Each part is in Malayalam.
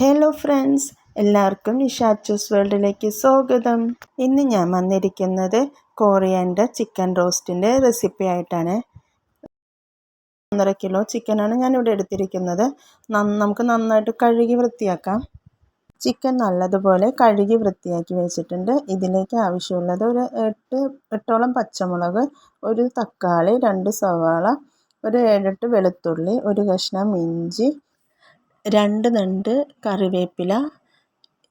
ഹലോ ഫ്രണ്ട്സ് എല്ലാവർക്കും ഇഷാച്ചൂസ് വേൾഡിലേക്ക് സ്വാഗതം. ഇന്ന് ഞാൻ വന്നിരിക്കുന്നത് കോറിയന്റെ ചിക്കൻ റോസ്റ്റിന്റെ റെസിപ്പി ആയിട്ടാണ്. ഒന്നര കിലോ ചിക്കനാണ് ഞാനിവിടെ എടുത്തിരിക്കുന്നത്. നമുക്ക് നന്നായിട്ട് കഴുകി വൃത്തിയാക്കാം. ചിക്കൻ നല്ലതുപോലെ കഴുകി വൃത്തിയാക്കി വെച്ചിട്ടുണ്ട്. ഇതിലേക്ക് ആവശ്യമുള്ളത് ഒരു എട്ട് എട്ടോളം പച്ചമുളക് ഒരു തക്കാളി രണ്ട് സവാള ഒരു ഏഴെട്ട് വെളുത്തുള്ളി ഒരു കഷ്ണം ഇഞ്ചി രണ്ട് നണ്ട് കറിവേപ്പില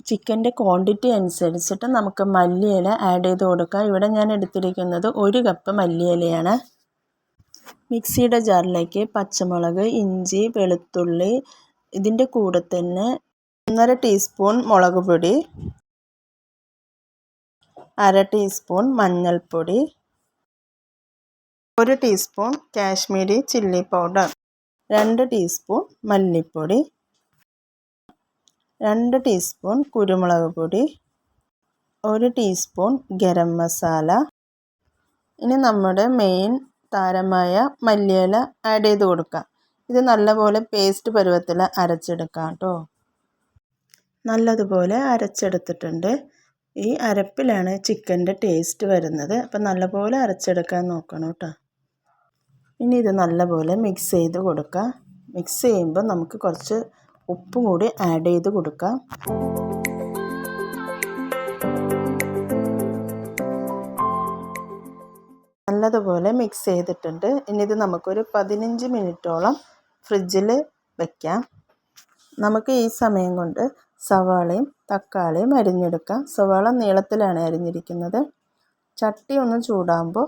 ചിക്കന്റെ ക്വാണ്ടിറ്റി അനുസരിച്ചിട്ട് നമുക്ക് മല്ലിയില ആഡ് ചെയ്ത് കൊടുക്കാം. ഇവിടെ ഞാൻ എടുത്തിരിക്കുന്നത് ഒരു കപ്പ് മല്ലിയിലയാണ്. മിക്സിയുടെ ജാറിലേക്ക് പച്ചമുളക് ഇഞ്ചി വെളുത്തുള്ളി ഇതിന്റെ കൂടെ തന്നെ ഒന്നര ടീസ്പൂൺ മുളക് പൊടി അര ടീസ്പൂൺ മഞ്ഞൾപ്പൊടി ഒരു ടീസ്പൂൺ കാശ്മീരി ചില്ലി പൗഡർ രണ്ട് ടീസ്പൂൺ മല്ലിപ്പൊടി രണ്ട് ടീസ്പൂൺ കുരുമുളക് പൊടി ഒരു ടീസ്പൂൺ ഗരം മസാല. ഇനി നമ്മുടെ മെയിൻ താരമായ മല്ലിയില ആഡ് ചെയ്ത് കൊടുക്കാം. ഇത് നല്ലപോലെ പേസ്റ്റ് പരുവത്തിൽ അരച്ചെടുക്കാം കേട്ടോ. നല്ലതുപോലെ അരച്ചെടുത്തിട്ടുണ്ട്. ഈ അരപ്പിലാണ് ചിക്കന്റെ ടേസ്റ്റ് വരുന്നത്. അപ്പം നല്ലപോലെ അരച്ചെടുക്കാൻ നോക്കണം കേട്ടോ. ഇനി ഇത് നല്ലപോലെ മിക്സ് ചെയ്ത് കൊടുക്കുക മിക്സ് ചെയ്യുമ്പോൾ നമുക്ക് കുറച്ച് ഉപ്പും കൂടി ആഡ് ചെയ്ത് കൊടുക്കാം. നല്ലതുപോലെ മിക്സ് ചെയ്തിട്ടുണ്ട്. ഇനി ഇത് നമുക്കൊരു പതിനഞ്ച് മിനിറ്റോളം ഫ്രിഡ്ജിൽ വയ്ക്കാം നമുക്ക് ഈ സമയം കൊണ്ട് സവാളയും തക്കാളിയും അരിഞ്ഞെടുക്കാം. സവാള നീളത്തിലാണ് അരിഞ്ഞിരിക്കുന്നത്. ചട്ടി ഒന്ന് ചൂടാകുമ്പോൾ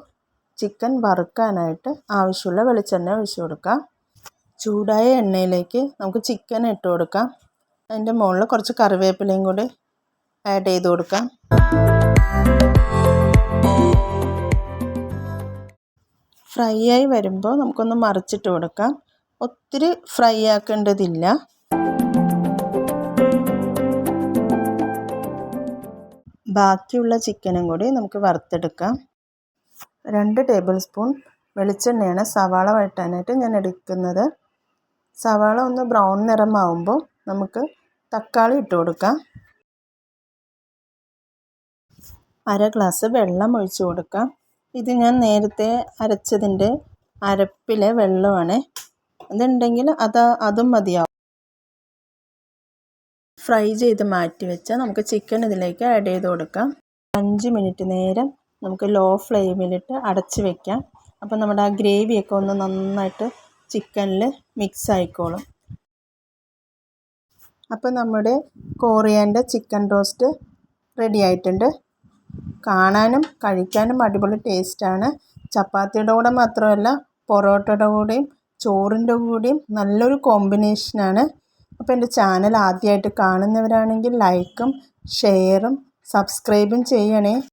ചിക്കൻ വറുക്കാനായിട്ട് ആവശ്യമുള്ള വെളിച്ചെണ്ണ ഒഴിച്ചു കൊടുക്കാം. ചൂടായ എണ്ണയിലേക്ക് നമുക്ക് ചിക്കൻ ഇട്ട് കൊടുക്കാം. അതിന്റെ മുകളിൽ കുറച്ച് കറിവേപ്പിലയും കൂടി ആഡ് ചെയ്ത് കൊടുക്കാം. ഫ്രൈ ആയി വരുമ്പോൾ നമുക്കൊന്ന് മറിച്ചിട്ട് കൊടുക്കാം. ഒത്തിരി ഫ്രൈ ആക്കേണ്ടതില്ല. ബാക്കിയുള്ള ചിക്കനും കൂടി നമുക്ക് വറുത്തെടുക്കാം. രണ്ട് ടേബിൾ സ്പൂൺ വെളിച്ചെണ്ണയാണ് സവാള വഴറ്റാനായിട്ട് ഞാൻ എടുക്കുന്നത്. സവാള ഒന്ന് ബ്രൗൺ നിറമാവുമ്പോൾ നമുക്ക് തക്കാളി ഇട്ട് കൊടുക്കാം. അര ഗ്ലാസ് വെള്ളം ഒഴിച്ച് കൊടുക്കാം. ഇത് ഞാൻ നേരത്തെ അരച്ചതിന്റെ അരപ്പിലെ വെള്ളമാണ്. അതുണ്ടെങ്കിൽ അത് അതും മതിയാവും. ഫ്രൈ ചെയ്ത് മാറ്റി വെച്ചാൽ നമുക്ക് ചിക്കൻ ഇതിലേക്ക് ആഡ് ചെയ്ത് കൊടുക്കാം. അഞ്ച് മിനിറ്റ് നേരം നമുക്ക് ലോ ഫ്ലെയിമിലിട്ട് അടച്ച് വെക്കാം. അപ്പോൾ നമ്മുടെ ആ ഗ്രേവിയൊക്കെ ഒന്ന് നന്നായിട്ട് ചിക്കനിൽ മിക്സ് ആയിക്കോളും അപ്പോൾ നമ്മുടെ കോറിയാന്റെ ചിക്കൻ റോസ്റ്റ് റെഡി ആയിട്ടുണ്ട് കാണാനും കഴിക്കാനും അടിപൊളി ടേസ്റ്റാണ്. ചപ്പാത്തിയുടെ കൂടെ മാത്രമല്ല പൊറോട്ടയുടെ കൂടെയും ചോറിന്റെ കൂടെയും നല്ലൊരു കോമ്പിനേഷനാണ്. അപ്പോൾ എന്റെ ചാനൽ ആദ്യമായിട്ട് കാണുന്നവരാണെങ്കിൽ ലൈക്കും ഷെയറും സബ്സ്ക്രൈബും ചെയ്യണേ.